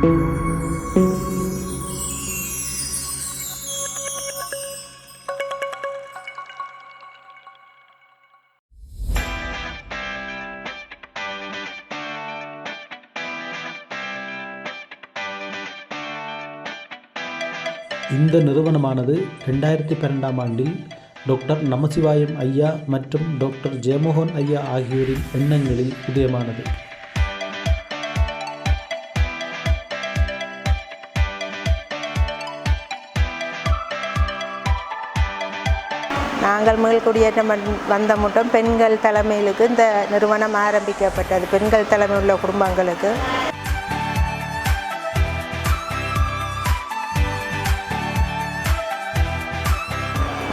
இந்த நிறுவனமானது ரெண்டாயிரத்தி பன்னெண்டாம் ஆண்டில் டாக்டர் நமசிவாயம் ஐயா மற்றும் டாக்டர் ஜெயமோகன் ஐயா ஆகியோரின் எண்ணங்களில் உதயமானது. நாங்கள் மீள் குடியேற்றம் வந்- வந்த மட்டும் பெண்கள் தலைமையிலுக்கு இந்த நிறுவனம் ஆரம்பிக்கப்பட்டது. பெண்கள் தலைமை உள்ள குடும்பங்களுக்கு.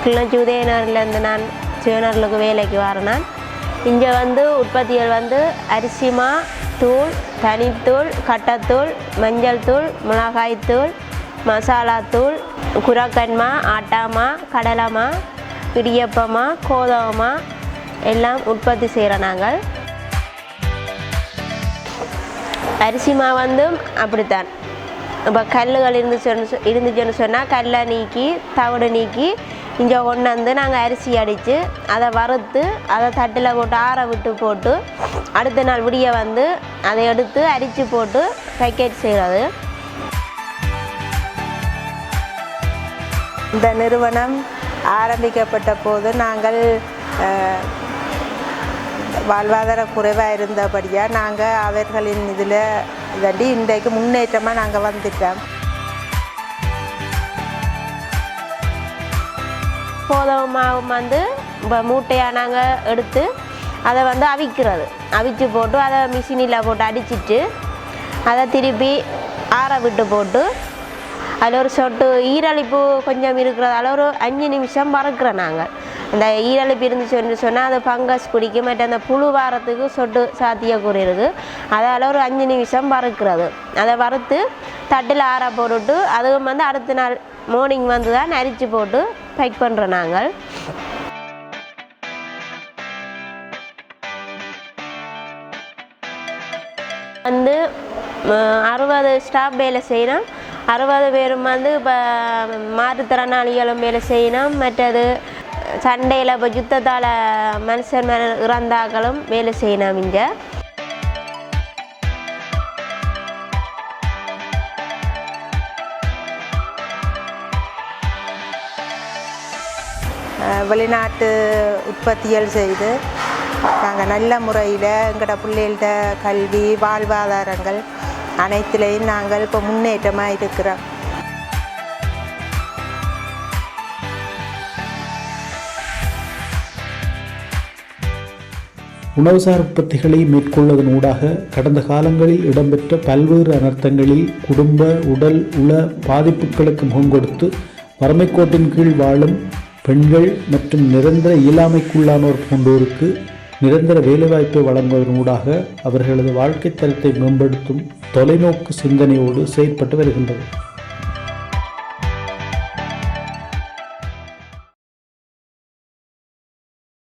கிளஞ்சி உதயநகர்லேருந்து நான் சிவனர்களுக்கு வேலைக்கு வரேன் இங்கே வந்து உற்பத்திகள் வந்து அரிசிமா தூள் தனித்தூள் கட்டத்தூள் மஞ்சள் தூள் மிளகாய்த்தூள் மசாலாத்தூள் குரக்கன்மா ஆட்டாமா கடலைமா இடியப்பமா கோதவமா எல்லாம் உற்பத்தி செய்கிறோம் நாங்கள். அரிசி மா வந்து அப்படித்தான். இப்போ கல்லுகள் இருந்துச்சுன்னு இருந்துச்சுன்னு சொன்னால் கல்லை நீக்கி தவிடு நீக்கி இங்கே கொண்டாந்து நாங்கள் அரிசி அடித்து அதை வறுத்து அதை தட்டில் போட்டு ஆற விட்டு போட்டு அடுத்த நாள் விடிய வந்து அதை எடுத்து அரிச்சு போட்டு பேக்கெட் செய்கிறது இந்த நிறுவனம் ஆரம்பிக்கப்பட்ட போது நாங்கள் வாழ்வாதார குறைவாக இருந்தபடியாக நாங்கள் அவர்களின் இதில் இதாண்டி இன்றைக்கு முன்னேற்றமாக நாங்கள் வந்துட்டோம். கோதுமை மாவு வந்து இப்போ மூட்டையாக நாங்கள் எடுத்து அதை வந்து அவிக்கிறது. அவிச்சு போட்டு அதை மிஷினில் போட்டு அடிச்சிட்டு அதை திருப்பி ஆற விட்டு போட்டு அதில் ஒரு சொட்டு ஈரழிப்பு கொஞ்சம் இருக்கிறதால ஒரு அஞ்சு நிமிஷம் வறுக்கிறோம் நாங்கள். அந்த ஈரழிப்பு இருந்துச்சுன்னு சொன்னால் அது ஃபங்கஸ் பிடிக்கும். மற்ற அந்த புழு வாரத்துக்கு சொட்டு சாத்தியக்கூறு இருக்குது. அதால் ஒரு அஞ்சு நிமிஷம் வறுக்கிறது அதை வறுத்து தட்டில் ஆற போட்டுட்டு அதுவும் வந்து அடுத்த நாள் மார்னிங் வந்து தான் நரிச்சு போட்டு பேக் பண்ணுறோம் நாங்கள். வந்து அறுபது ஸ்டாஃப் வேலை செய்யணும் அறுபது பேரும் வந்து இப்போ மாற்றுத்திறனாளிகளும் வேலை செய்யணும். மற்றது சண்டையில் இப்போ யுத்தத்தால் மனுஷன் இறந்தாக்களும் வேலை செய்யணும் இங்கே. வெளிநாட்டு உற்பத்திகள் செய்து நாங்கள் நல்ல முறையில் எங்களோட பிள்ளைகள்கிட்ட கல்வி வாழ்வாதாரங்கள் அனைத்துலேயும் நாங்கள் இப்போ முன்னேற்றமாக இருக்கிறோம். உணவுசார் உற்பத்திகளை மேற்கொள்வதன் ஊடாக கடந்த காலங்களில் இடம்பெற்ற பல்வேறு அனர்த்தங்களில் குடும்ப உடல் உள பாதிப்புகளுக்கு முகம் கொடுத்து வறுமைக்கோட்டின் கீழ் வாழும் பெண்கள் மற்றும் நிரந்தர இயலாமைக்குள்ளானோர் போன்றோருக்கு நிரந்தர வேலைவாய்ப்பை வழங்குவதன் ஊடாக அவர்களது வாழ்க்கை தரத்தை மேம்படுத்தும் தொலைநோக்கு சிந்தனையோடு செயற்பட்டு வருகின்றது.